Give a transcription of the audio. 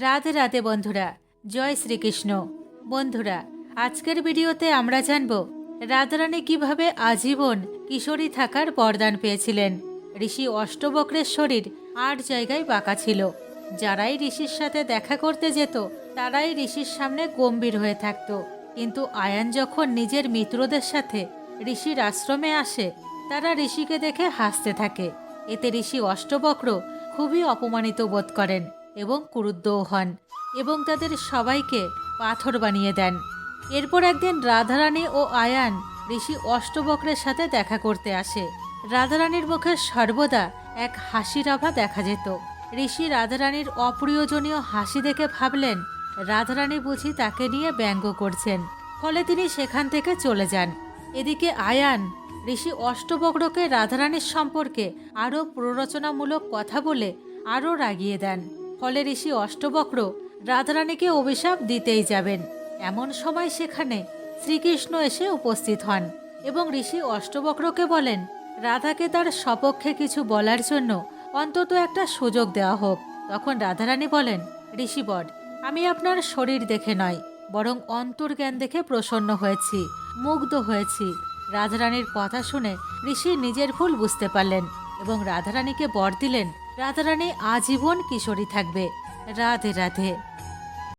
রাধে রাধে বন্ধুরা, জয় শ্রীকৃষ্ণ। বন্ধুরা, আজকের ভিডিওতে আমরা জানব, রাধারানী কীভাবে আজীবন কিশোরী থাকার বরদান পেয়েছিলেন। ঋষি অষ্টবক্রের শরীর আট জায়গায় বাঁকা ছিল। যারাই ঋষির সাথে দেখা করতে যেত, তারাই ঋষির সামনে গম্ভীর হয়ে থাকতো। কিন্তু আয়ান যখন নিজের মিত্রদের সাথে ঋষির আশ্রমে আসে, তারা ঋষিকে দেখে হাসতে থাকে। এতে ঋষি অষ্টবক্র খুবই অপমানিত বোধ করেন। এবং ক্রুদ্ধও হন এবং তাদের সবাইকে পাথর বানিয়ে দেন। এরপর একদিন রাধারানী ও আয়ান ঋষি অষ্টবক্রের সাথে দেখা করতে আসে। রাধারানীর মুখে সর্বদা এক হাসির আভা দেখা যেত। ঋষি রাধারানীর অপ্রিয়জনীয় হাসি দেখে ভাবলেন, রাধারানী বুঝি তাকে নিয়ে ব্যঙ্গ করছেন। ফলে তিনি সেখান থেকে চলে যান। এদিকে আয়ান ঋষি অষ্টবক্রকে রাধারানীর সম্পর্কে আরও প্ররোচনামূলক কথা বলে আরও রাগিয়ে দেন। ফলে ঋষি অষ্টবক্র রাধারানীকে অভিশাপ দিতেই যাবেন। এমন সময় সেখানে শ্রীকৃষ্ণ এসে উপস্থিত হন এবং ঋষি অষ্টবক্রকে বলেন, রাধাকে তার সপক্ষে কিছু বলার জন্য অন্তত একটা সুযোগ দেওয়া হোক। তখন রাধারানী বলেন, ঋষিবর, আমি আপনার শরীর দেখে নয়, বরং অন্তর্জ্ঞান দেখে প্রসন্ন হয়েছি, মুগ্ধ হয়েছি। রাধারানীর কথা শুনে ঋষি নিজের ভুল বুঝতে পারলেন এবং রাধারানীকে বর দিলেন রাধারানী আজীবন কিশোরী থাকবে। রাধে রাধে।